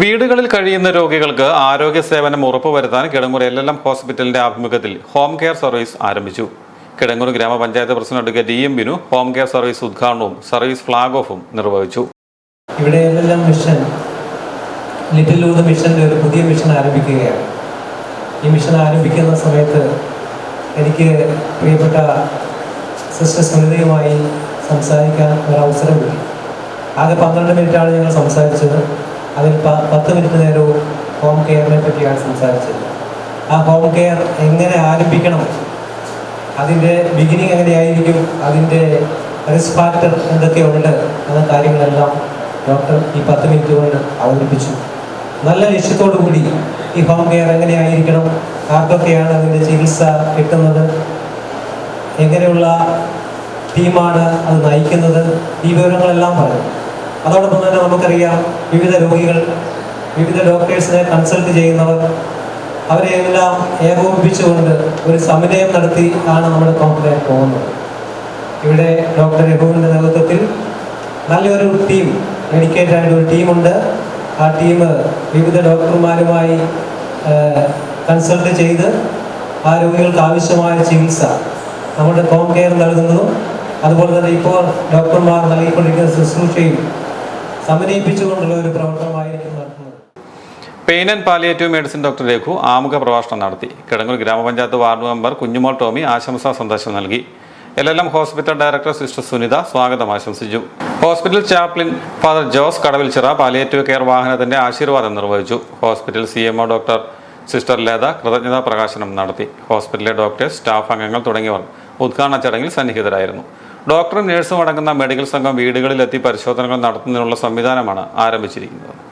വീടുകളിൽ കഴിയുന്ന രോഗികൾക്ക് ആരോഗ്യ സേവനം ഉറപ്പുവരുത്താൻ കിടങ്ങൂർ എൽ എൽ എം ഹോസ്പിറ്റലിന്റെ ആഭിമുഖ്യത്തിൽ ഹോം കെയർ സർവീസ് ആരംഭിച്ചു. കിടങ്ങൂർ ഗ്രാമപഞ്ചായത്ത് president D M Binu home care service ഉദ്ഘാടനവും സർവീസ് ഫ്ളാഗ് ഓഫും നിർവഹിച്ചു. ഇവിടെ മിഷൻ ലിറ്റിൽ ലൂത് മിഷന്റെ ഒരു പുതിയ മിഷൻ ആരംഭിക്കുകയാണ്. ഈ മിഷൻ ആരംഭിക്കുന്ന സമയത്ത് എനിക്ക് പ്രിയപ്പെട്ട സിസ്റ്റർ സുനിതയുമായി സംസാരിക്കാൻ ഒരു അവസരം കിട്ടി. ആകെ പന്ത്രണ്ട് മിനിറ്റാണ് ഞങ്ങൾ സംസാരിച്ചത്. അതിൽ പത്ത് മിനിറ്റ് നേരവും ഹോം കെയറിനെ പറ്റിയാണ് സംസാരിച്ചത്. ആ ഹോം കെയർ എങ്ങനെ ആരംഭിക്കണം? അതിന്റെ ബിഗിനിങ് എങ്ങനെയായിരിക്കും? അതിന്റെ റിസ്ക് ഫാക്ടർ എന്തൊക്കെയുണ്ട്? എന്ന കാര്യങ്ങളെല്ലാം ഡോക്ടർ ഈ പത്ത് മിനിറ്റ് കൊണ്ട് അവതരിപ്പിച്ചു. നല്ല ലക്ഷ്യത്തോടു കൂടി ഈ ഹോം കെയർ എങ്ങനെയായിരിക്കണം? ആർക്കൊക്കെയാണ് അതിന്റെ ചികിത്സ കിട്ടുന്നത്? എങ്ങനെയുള്ള ടീമാണ് അത് നയിക്കുന്നത്? ഈ വിവരങ്ങളെല്ലാം പറഞ്ഞു. അതോടൊപ്പം തന്നെ നമുക്കറിയാം വിവിധ രോഗികൾ വിവിധ ഡോക്ടേഴ്സിനെ കൺസൾട്ട് ചെയ്യുന്നവർ അവരെയെല്ലാം ഏകോപിപ്പിച്ചുകൊണ്ട് ഒരു സമന്വയം നടത്തി ആണ് നമ്മുടെ കോൺഫിഡൻസ് പോകുന്നത്. ഇവിടെ ഡോക്ടർ രഘുവിന്റെ നേതൃത്വത്തിൽ നല്ലൊരു ടീം ഡെഡിക്കേറ്റഡ് ആയിട്ട് ഒരു ടീമുണ്ട് ആ ടീം വിവിധ ഡോക്ടർമാരുമായി കൺസൾട്ട് ചെയ്ത് ആ രോഗികൾക്ക് ആവശ്യമായ ചികിത്സ നമ്മുടെ ഹോം കെയർ നൽകുന്നതും അതുപോലെ തന്നെ ഇപ്പോൾ ഡോക്ടർമാർ നൽകിക്കൊണ്ടിരിക്കുന്ന ശുശ്രൂഷയും സമന്വയിപ്പിച്ചുകൊണ്ടുള്ള ഒരു പ്രവർത്തനമായിരിക്കും pain and palliative medicine doctor Raghu ആമുഖ പ്രഭാഷണം നടത്തി. കിടങ്ങൂർ ഗ്രാമപഞ്ചായത്ത് വാർഡ് മെമ്പർ കുഞ്ഞുമോൾ ടോമി ആശംസാ സന്ദേശം നൽകി. L L M hospital director sister Sunitha സ്വാഗതം ആശംസിച്ചു. Hospital chaplain father Jose Kadavilchira palliative care വാഹനത്തിന്റെ ആശീർവാദം നിർവഹിച്ചു. Hospital C MO doctor sister Letha കൃതജ്ഞതാ പ്രകാശനം നടത്തി. ഹോസ്പിറ്റലിലെ ഡോക്ടേഴ്സ് സ്റ്റാഫ് അംഗങ്ങൾ തുടങ്ങിയവർ ഉദ്ഘാടന ചടങ്ങിൽ സന്നിഹിതരായിരുന്നു. ഡോക്ടറും നഴ്സും അടങ്ങുന്ന മെഡിക്കൽ സംഘം വീടുകളിലെത്തി പരിശോധനകൾ നടത്തുന്നതിനുള്ള സംവിധാനമാണ് ആരംഭിച്ചിരിക്കുന്നത്.